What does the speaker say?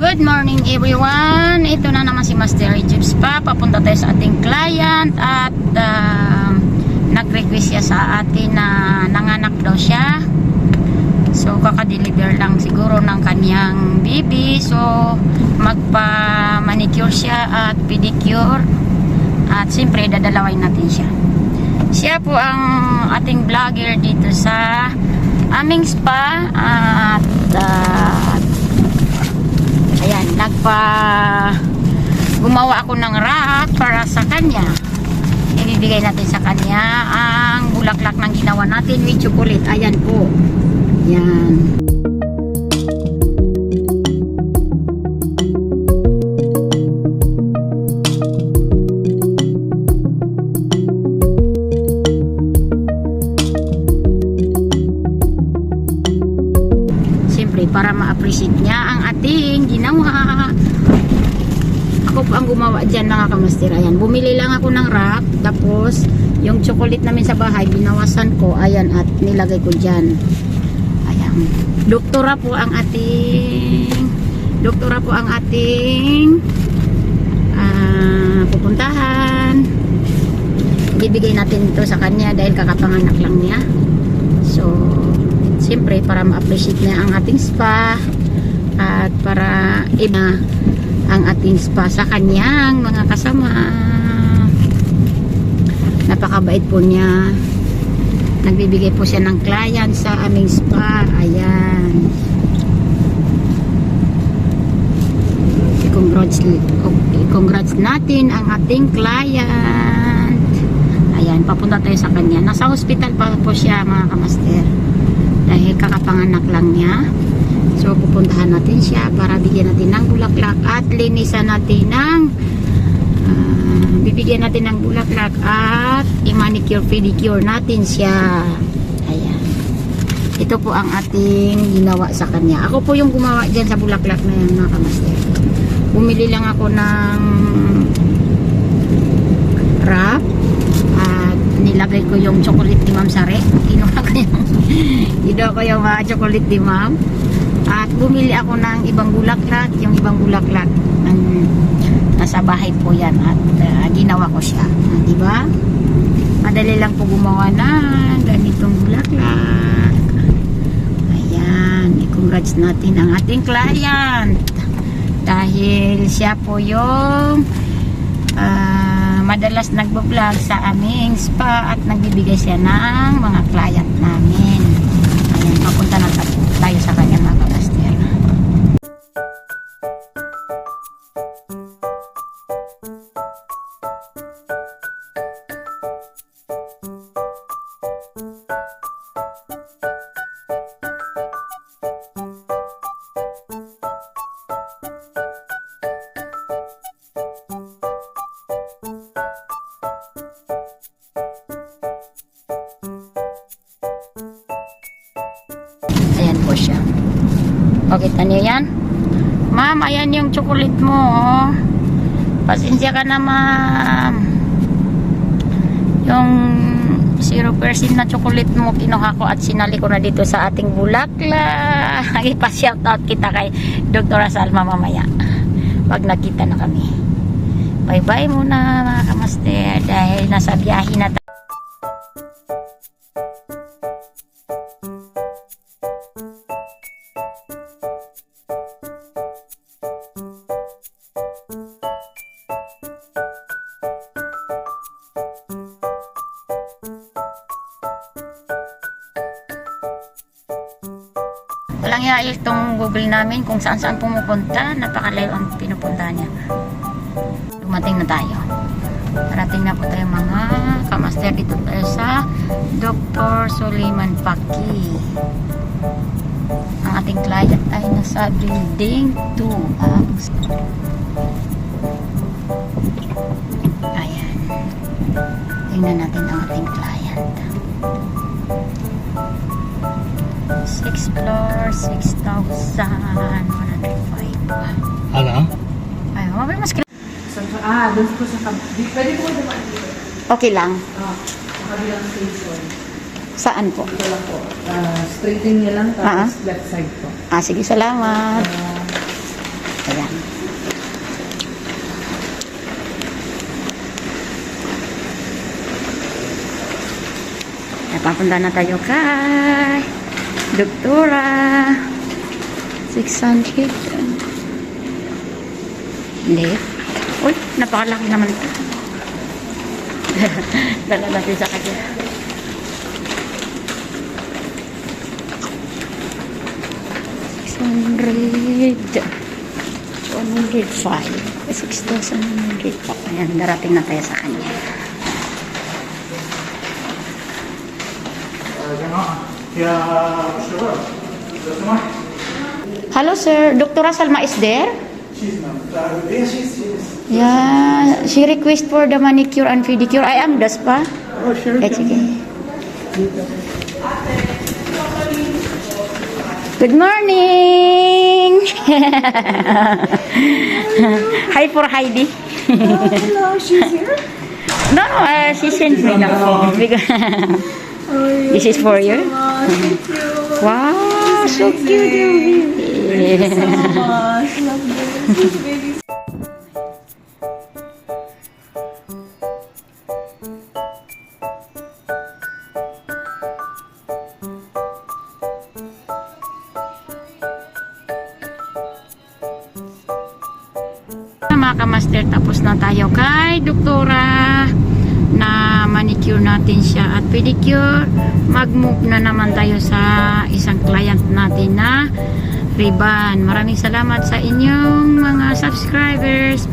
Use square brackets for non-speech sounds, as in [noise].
Good morning everyone! Ito na naman si Master Jibs pa. Papunta tayo sa ating client at uh, nag-request siya sa atin na nanganak daw siya. So kaka-deliver lang siguro ng kanyang baby. So magpa-manicure siya at pedicure. At siyempre dadalawin natin siya. Siya po ang ating vlogger dito sa aming spa at uh, ayan, nagpa gumawa ako ng rack para sa kanya. Ibibigay natin sa kanya ang bulaklak ng ginawa natin. With chocolate. Ayan po. Yan para ma-appreciate niya ang ating ginawa. Ako po ang gumawa dyan mga kamaster. Ayan, bumili lang ako ng wrap. Tapos, yung chocolate namin sa bahay, binawasan ko. Ayan, at nilagay ko dyan. Ayan. Doktora po ang ating doktora po ang ating ah, pupuntahan. Ibibigay natin ito sa kanya dahil kakapanganak lang niya. So, siyempre para ma-appreciate niya ang ating spa at para iba ang ating spa sa kanyang mga kasama. Napakabait po niya. Nagbibigay po siya ng client sa aming spa. Ayan. I-congrats, i-congrats natin ang ating client. Ayan, papunta tayo sa kanya. Nasa hospital pa po siya mga kamaster. Dahil kakapanganak lang niya. So, pupuntahan natin siya para bigyan natin ng bulaklak at linisan natin ng ah, bibigyan natin ng bulaklak at i-manicure pedicure natin siya. Ayan. Ito po ang ating ginawa sa kanya. Ako po yung gumawa dyan sa bulaklak na yan mga kamaster. Bumili lang ako ng wrap nilagay ko yung chocolate ni Ma'am Sare. Kinuha ko yung [laughs] Kinuha ko yung mga chocolate ni Ma'am. At bumili ako ng ibang bulaklak, yung ibang bulaklak ng nasa bahay po yan at uh, ginawa ko siya. Ah, di ba? Madali lang po gumawa na ganitong bulaklak. Ayan, i-congrats natin ang ating client. Dahil siya po yung ah, madalas nagbablog sa aming spa at nagbibigay siya ng mga client namin. Ayan, papunta na ta- tayo sa kanya mga kapaster. Ayan po siya. O, kita niyo yan? Ma'am, ayan yung chocolate mo. Oh. Pasensya ka na, ma'am. Yung 0% na chocolate mo, kinuha ko at sinali ko na dito sa ating bulakla. [laughs] Ipa-shoutout kita kay Dr. Salma mamaya. Pag nakita na kami. Bye-bye muna mga kamaster dahil nasa biyahe na. Walang iya itong Google namin kung saan saan pumupunta. Napakalayo ang pinupunta niya. Dumating na tayo. Parating na po tayo mga kamaster dito tayo sa Dr. Suleiman Paki. Ang ating client ay nasa building 2. Ang Ayan. Tingnan natin ang ating client. 6 floor, 6,105. Ano? Ay, mabay mas Sa, ah, doon po sa pwede po dumaan dito. Okay lang. Ah, sa kabilang station. Saan po? Ito lang po. Ah, straighten niyo lang, tapos Ah. left side po. Ah, sige, salamat. Ah, Ayan. Napapunta na tayo kay Doktora. 600. Left. Uy, napakalaki naman ito. [laughs] Dala natin sa kanya. Hundred. One hundred five. Six thousand one hundred pa. Ayan, darating na tayo sa kanya. Hello, sir. Dr. Salma is there? Yeah, she request for the manicure and pedicure. I am the spa. Oh, sure. It's okay. Good morning. [laughs] Hi for Heidi. Hello, she's here. no, uh, she sent me now. [laughs] Because this is for you. Thank you. Wow, so cute. yung baby. much. Love. Mga kamaster, tapos na tayo kay doktora na manicure natin siya at pedicure. Mag-move na naman tayo sa isang client natin na Riban. Maraming salamat sa inyong mga subscribers.